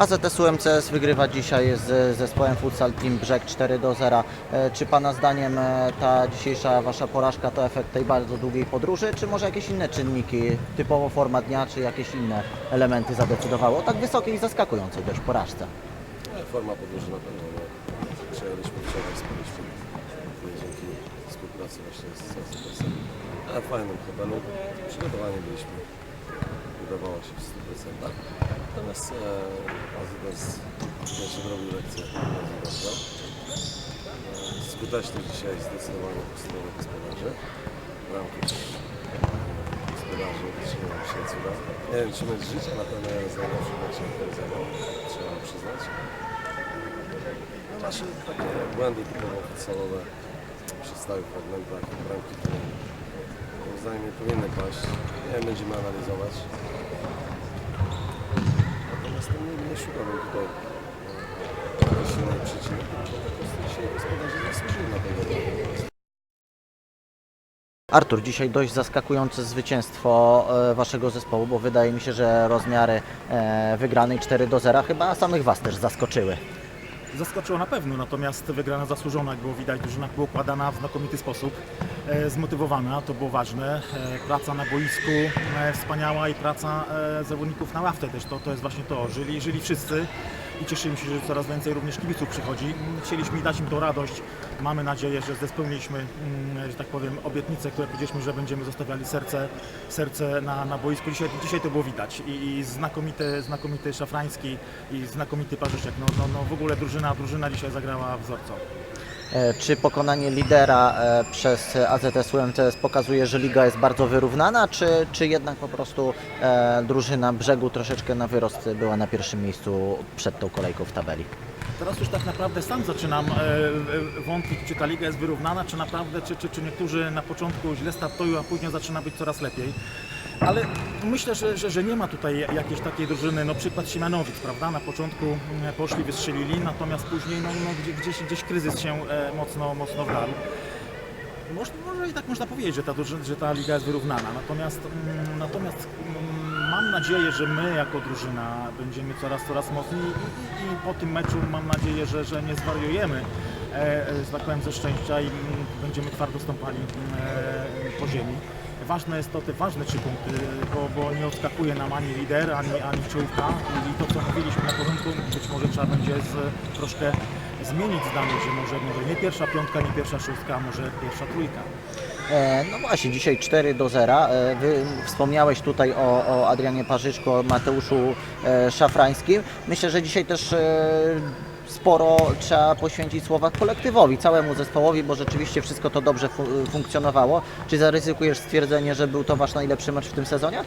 AZS UMCS wygrywa dzisiaj z zespołem Futsal Team Brzeg 4 do 0. E, Czy Pana zdaniem e, ta dzisiejsza Wasza porażka to efekt tej bardzo długiej podróży, czy może jakieś inne czynniki, typowo forma dnia, czy jakieś inne elementy zadecydowały o tak wysokiej i zaskakującej dość porażce? Ale Forma podróży na pewno nie. Przejęliśmy wczoraj, spaliśmy dzięki współpracy właśnie z AZS-em. Ale w fajnym hotelu. Przygotowani byliśmy. Udawało się w 100%. Natomiast e, AZS jeszcze zrobił lekcję dobrze. E, Skuteczny dzisiaj zdecydowanie po stronie gospodarzy. Bramki też gospodarzy trzymają się cuda. Nie wiem czy mecz życia, na pewno jeden z najlepszych meczów, zagrał, trzeba przyznać. No nasze takie błędy typowo futsalowe przy stałych fragmentach, bramki, które zdaniem nie powinny paść. Nie wiem, będziemy analizować. Natomiast nie, nie szukałbym tutaj e, innej przyczyny, tylko po prostu dzisiaj gospodarze zasłużyli na tego. Artur, dzisiaj dość zaskakujące zwycięstwo e, Waszego zespołu, bo wydaje mi się, że rozmiary e, wygranej 4 do 0 chyba samych Was też zaskoczyły. Zaskoczyło na pewno, natomiast wygrana zasłużona, jak było widać, drużyna była układana w znakomity sposób, zmotywowana, to było ważne. E, praca na boisku e, wspaniała i praca e, zawodników na ławce też, to, to jest właśnie to. Żyli, żyli wszyscy i cieszymy się, że coraz więcej również kibiców przychodzi. Chcieliśmy dać im tą radość. Mamy nadzieję, że spełniliśmy, mm, że tak powiem, obietnice, które powiedzieliśmy, że będziemy zostawiali serce, serce na, na boisku. Dzisiaj, dzisiaj to było widać i, i znakomity, znakomity Szafrański i znakomity Parzyszek. No, no, no w ogóle drużyna, drużyna dzisiaj zagrała wzorco. E, Czy pokonanie lidera e, przez AZS UMCS pokazuje, że liga jest bardzo wyrównana, czy, czy jednak po prostu e, drużyna brzegu troszeczkę na wyrost była na pierwszym miejscu przed tą kolejką w tabeli? Teraz już tak naprawdę sam zaczynam wątpić, czy ta liga jest wyrównana, czy naprawdę, czy, czy, czy niektórzy na początku źle startują, a później zaczyna być coraz lepiej. Ale myślę, że, że, że nie ma tutaj jakiejś takiej drużyny, no przykład Siemianowic, prawda? Na początku mm, poszli, wystrzelili, natomiast później no, no, gdzie- gdzieś, gdzieś kryzys się e, mocno, mocno wdarł. Może, może i tak można powiedzieć, że ta, że ta liga jest wyrównana. Natomiast, mm, natomiast mm, mam nadzieję, że my jako drużyna będziemy coraz, coraz mocniej i, i, i po tym meczu mam nadzieję, że, że nie zwariujemy, e, e, tak ze szczęścia i mm, będziemy twardo stąpali e, po ziemi. Ważne jest to, te ważne trzy punkty, bo, bo nie odskakuje nam ani lider, ani, ani czołówka i to co mówiliśmy na początku, być może trzeba będzie z, troszkę zmienić zdanie, że może, może nie pierwsza piątka, nie pierwsza szóstka, może pierwsza trójka. E, No właśnie, dzisiaj 4 do 0. E, Wy wspomniałeś tutaj o, o Adrianie Parzyczku, o Mateuszu e, Szafrańskim. Myślę, że dzisiaj też sporo trzeba poświęcić słowa kolektywowi, całemu zespołowi, bo rzeczywiście wszystko to dobrze fu- funkcjonowało. Czy zaryzykujesz stwierdzenie, że był to Wasz najlepszy mecz w tym sezonie?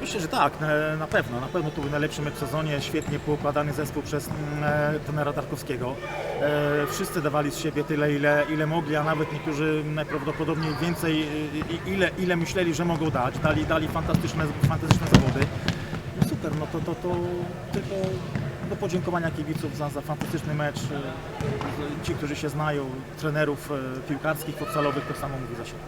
Myślę, że tak, e, na pewno. Na pewno to był najlepszy mecz w sezonie, świetnie poukładany zespół przez mm, e, trenera Tarkowskiego. E, Wszyscy dawali z siebie tyle, ile, ile mogli, a nawet niektórzy najprawdopodobniej więcej, i- ile, ile myśleli, że mogą dać. Dali, dali fantastyczne, fantastyczne zawody. No super, no to, to, to tylko do podziękowania kibiców za, za fantastyczny mecz. E, Ci, którzy się znają, trenerów e, piłkarskich, futsalowych, to samo mówi za siebie.